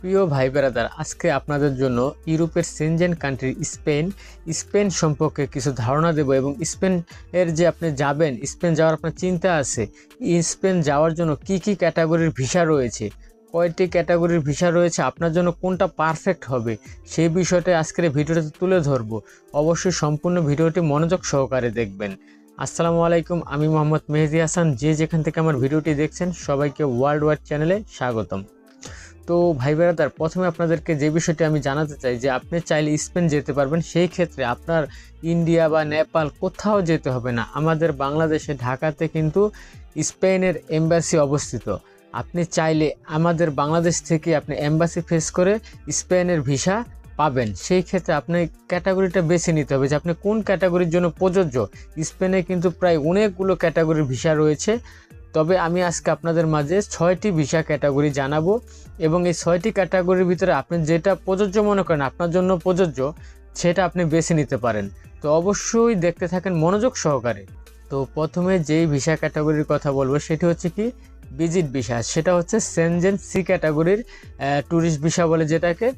প্রিয় ভাই বেড়াদার আজকে আপনাদের জন্য ইউরোপের সেনজেন কান্ট্রি স্পেন স্পেন সম্পর্কে কিছু ধারণা দেব এবং স্পেন এর যে আপনি যাবেন, স্পেন যাওয়ার আপনার চিন্তা আছে। স্পেন যাওয়ার জন্য কি কি ক্যাটাগরির ভিসা রয়েছে? কয়টি ক্যাটাগরির ভিসা রয়েছে? আপনার জন্য কোনটা পারফেক্ট হবে? সেই বিষয়টা আজকের এই ভিডিওতে তুলে ধরবো। অবশ্যই সম্পূর্ণ ভিডিওটি মনোযোগ সহকারে দেখবেন। আসসালামু আলাইকুম, আমি মোহাম্মদ মেহেদি হাসান। যে যেখান থেকে আমার ভিডিওটি দেখছেন, সবাইকে ওয়ার্ল্ড ওয়াইড চ্যানেলে স্বাগতম। তো ভাই বেড়াদার প্রথমে আপনাদেরকে যে বিষয়টি আমি জানাতে চাই যে আপনি চাইলে স্পেন যেতে পারবেন, সেই ক্ষেত্রে আপনার ইন্ডিয়া বা নেপাল কোথাও যেতে হবে না। আমাদের বাংলাদেশে, ঢাকাতে কিন্তু স্পেনের এম্বাসি অবস্থিত। আপনি চাইলে আমাদের বাংলাদেশ থেকে আপনি এম্বাসি ফেস করে স্পেনের ভিসা পাবেন। সেই ক্ষেত্রে আপনি ক্যাটাগরিটা বেছে নিতে হবে যে আপনি কোন ক্যাটাগরির জন্য প্রযোজ্য। স্পেনে কিন্তু প্রায় অনেকগুলো ক্যাটাগরির ভিসা রয়েছে। তবে আমি আজকে আপনাদের মাঝে ছয়টি ভিসা ক্যাটাগরি জানাব এবং এই ছয়টি ক্যাটাগরির ভিতরে আপনি যেটা প্রযোজ্য মনে করেন, আপনার জন্য প্রযোজ্য, সেটা আপনি বেছে নিতে পারেন। তো অবশ্যই দেখতে থাকেন মনোযোগ সহকারে। তো প্রথমে যেই ভিসা ক্যাটাগরির কথা বলব, সেটি হচ্ছে কি? ভিজিট ভিসা সেটা হচ্ছে সেনজেন সি ক্যাটাগরির ট্যুরিস্ট ভিসা বলে যেটাকে।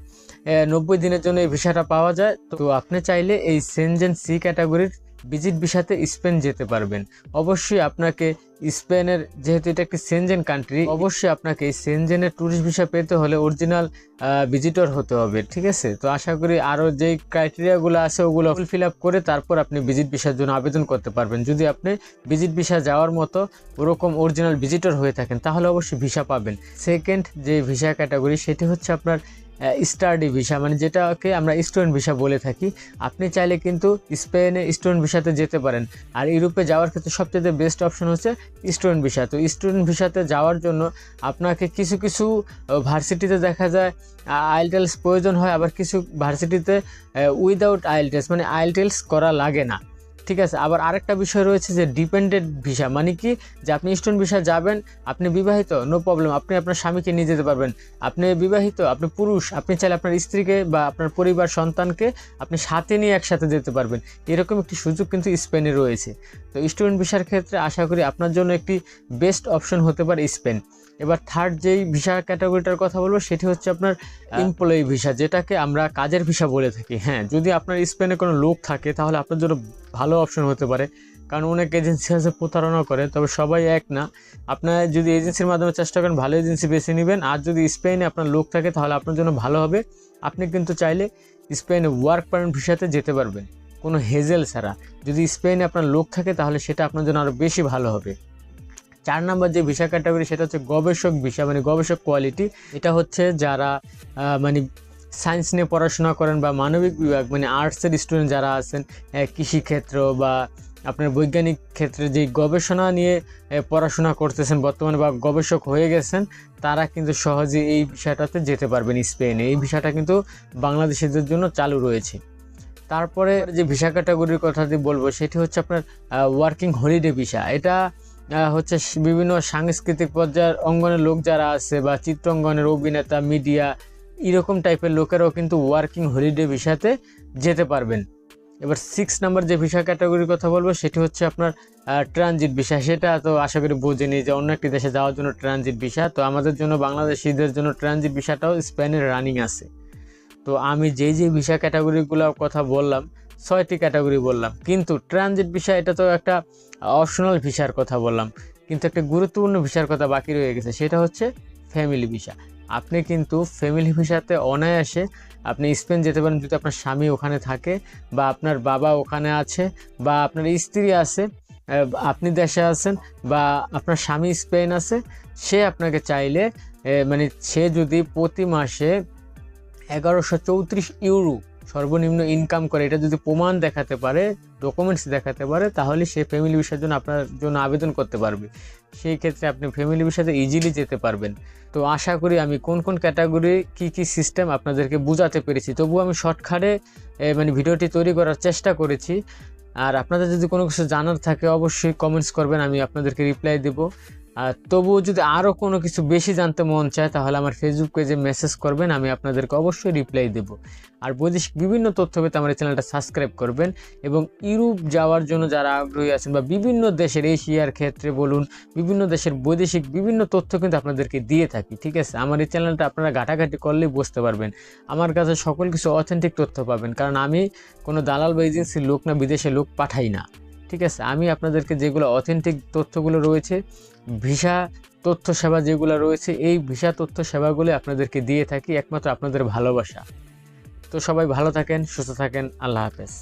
নব্বই দিনের জন্য এই ভিসাটা পাওয়া যায়। তো আপনি চাইলে এই সেনজেন সি ক্যাটাগরির ভিজিট ভিসাতে স্পেন যেতে পারবেন। অবশ্যই আপনাকে স্পেনের যেহেতু এটা একটি সেনজেন কান্ট্রি অবশ্যই আপনাকে এই সেনজেনের ট্যুরিস্ট ভিসা পেতে হলে অরিজিনাল ভিজিটর হতে হবে, ঠিক আছে? তো আশা করি আরও যেই ক্রাইটেরিয়াগুলো আছে ওগুলো ফিল আপ করে তারপর আপনি ভিজিট ভিসার জন্য আবেদন করতে পারবেন। যদি আপনি ভিজিট ভিসা যাওয়ার মতো ওরকম অরিজিনাল ভিজিটর হয়ে থাকেন, তাহলে অবশ্যই ভিসা পাবেন। সেকেন্ড যে ভিসা ক্যাটাগরি সেটি হচ্ছে আপনার স্টাডি ভিসা মানে যেটাকে আমরা স্টুডেন্ট ভিসা বলে থাকি। আপনি চাইলে কিন্তু স্পেনে স্টুডেন্ট ভিসাতে যেতে পারেন। আর ইউরোপে যাওয়ার ক্ষেত্রে সবচেয়ে বেস্ট অপশন হচ্ছে স্টুডেন্ট ভিসা তো স্টুডেন্ট ভিসাতে যাওয়ার জন্য আপনাকে কিছু কিছু ভার্সিটিতে দেখা যায় আইলটেলস প্রয়োজন হয়, আবার কিছু ভার্সিটিতে উইদাউট আইলটেলস মানে আইলটেলস করা লাগে না। ঠিক আছে? আবার আরেকটা বিষয় রয়েছে যে ডিপেন্ডেন্ট ভিসা মানে কি? যে আপনি স্টুডেন্ট ভিসা যাবেন, আপনি বিবাহিত নো প্রবলেম আপনি আপনার স্বামীকে নিয়ে যেতে পারবেন। আপনি বিবাহিত, আপনি পুরুষ, আপনি চাইলে আপনার স্ত্রীকে বা আপনার পরিবার, সন্তানকে আপনি সাথে নিয়ে একসাথে যেতে পারবেন। এরকম একটি সুযোগ কিন্তু স্পেনে রয়েছে। তো স্টুডেন্ট ভিসার ক্ষেত্রে আশা করি আপনার জন্য একটি বেস্ট অপশন হতে পারে স্পেন। এবার থার্ড যেই ভিসা ক্যাটাগরিটার কথা বলব সেটি হচ্ছে আপনার এমপ্লয়ি ভিসা যেটাকে আমরা কাজের ভিসা বলে থাকি। হ্যাঁ যদি আপনার স্পেনে কোনো লোক থাকে তাহলে আপনার জন্য ভালো অপশন হতে পারে। কারণ অনেক এজেন্সি আছে প্রতারণা করে তবে সবাই এক না। আপনার যদি এজেন্সির মাধ্যমে চেষ্টা করেন ভালো এজেন্সি বেছে নেবেন। আর যদি স্পেনে আপনার লোক থাকে তাহলে আপনার জন্য ভালো হবে। আপনি কিন্তু চাইলে স্পেনে ওয়ার্ক পারমিট ভিসাতে যেতে পারবেন। কোনো হেজেল ছাড়া। যদি স্পেনে আপনার লোক থাকে তাহলে সেটা আপনার জন্য আরও বেশি ভালো হবে। চার নাম্বার যে ভিসা ক্যাটাগরি সেটা হচ্ছে গবেষক ভিসা মানে গবেষক কোয়ালিটি এটা হচ্ছে যারা মানে সায়েন্স নিয়ে পড়াশোনা করেন বা মানবিক বিভাগ মানে আর্টসের স্টুডেন্ট যারা আছেন কৃষিক্ষেত্র বা আপনার বৈজ্ঞানিক ক্ষেত্রে যে গবেষণা নিয়ে পড়াশোনা করতেছেন, বর্তমানে বা গবেষক হয়ে গেছেন, তারা কিন্তু সহজে এই বিষয়টাতে যেতে পারবেন স্পেনে। এই ভিসাটা কিন্তু বাংলাদেশিদের জন্য চালু রয়েছে। তারপরে যে ভিসা ক্যাটাগরির কথা দিয়ে বলব, সেটি হচ্ছে আপনার ওয়ার্কিং হলিডে ভিসা এটা হচ্ছে বিভিন্ন সাংস্কৃতিক পর্যায়ের অঙ্গনের লোক যারা আছে বা চিত্রাঙ্গনের অভিনেতা মিডিয়া এরকম টাইপের লোকেরাও কিন্তু ওয়ার্কিং হলিডে ভিসাতে যেতে পারবেন। এবার সিক্স নাম্বার যে ভিসা ক্যাটাগরির কথা বলব, সেটি হচ্ছে আপনার ট্রানজিট ভিসা সেটা তো আশা করি বোঝেনি যে অন্য একটি দেশে যাওয়ার জন্য ট্রানজিট ভিসা তো আমাদের জন্য বাংলাদেশিদের জন্য ট্রানজিট ভিসাটাও স্পেনের রানিং আছে। তো আমি যেই যে ভিসা ক্যাটাগরিগুলোর কথা বললাম ছয়টি ক্যাটাগরি বললাম। কিন্তু ট্রানজিট ভিসা, এটা তো একটা অপশনাল ভিসার কথা বললাম। কিন্তু একটা গুরুত্বপূর্ণ ভিসার কথা বাকি রয়ে গেছে, সেটা হচ্ছে ফ্যামিলি ভিসা। আপনি কিন্তু ফ্যামিলি ভিসাতে অনায়াসে আপনি স্পেন যেতে পারেন যদি আপনার স্বামী ওখানে থাকে বা আপনার বাবা ওখানে আছে বা আপনার স্ত্রী আছে আপনি দেশে আছেন বা আপনার স্বামী স্পেন আছে, সে আপনাকে চাইলে মানে সে যদি প্রতি মাসে এগারোশো চৌত্রিশ ইউরো সর্বনিম্ন ইনকাম করে। এটা যদি প্রমাণ দেখাতে পারে ডকুমেন্টস দেখাতে পারে, তাহলে সে ফ্যামিলি বিষয়ের জন্য আপনার জন্য আবেদন করতে পারবে। সেই ক্ষেত্রে আপনি ফ্যামিলি বিষয়ে ইজিলি যেতে পারবেন। তো আশা করি আমি কোন কোন ক্যাটাগরি কি কি সিস্টেম আপনাদেরকে বুঝাতে পেরেছি। তবুও আমি শর্টকাটে মানে ভিডিওটি তৈরি করার চেষ্টা করেছি। আর আপনাদের যদি কোনো কিছু জানার থাকে, অবশ্যই কমেন্টস করবেন, আমি আপনাদেরকে রিপ্লাই দেব। আর তবুও যদি আরও কোনো কিছু বেশি জানতে মন চায়, তাহলে আমার ফেসবুক পেজে মেসেজ করবেন, আমি আপনাদেরকে অবশ্যই রিপ্লাই দেব। আর বৈদেশিক বিভিন্ন তথ্য পেতে আমার এই চ্যানেলটা সাবস্ক্রাইব করবেন এবং ইউরোপ যাওয়ার জন্য যারা আগ্রহী আছেন বা বিভিন্ন দেশের এশিয়ার ক্ষেত্রে বলুন, বিভিন্ন দেশের বৈদেশিক বিভিন্ন তথ্য কিন্তু আপনাদেরকে দিয়ে থাকি, ঠিক আছে? আমার এই চ্যানেলটা আপনারা ঘাটাঘাটি করলেই বুঝতে পারবেন। আমার কাছে সকল কিছু অথেন্টিক তথ্য পাবেন, কারণ আমি কোনো দালাল বা এজেন্সির লোক না, বিদেশে লোক পাঠাই না। ঠিক আছে, আমি আপনাদেরকে যেগুলো অথেন্টিক তথ্যগুলো রয়েছে, ভিসা তথ্য সেবা যেগুলো রয়েছে, এই ভিসা তথ্য সেবাগুলো আপনাদেরকে দিয়ে থাকি একমাত্র আপনাদের ভালোবাসা। তো সবাই ভালো থাকেন, সুস্থ থাকেন, আল্লাহ হাফেজ।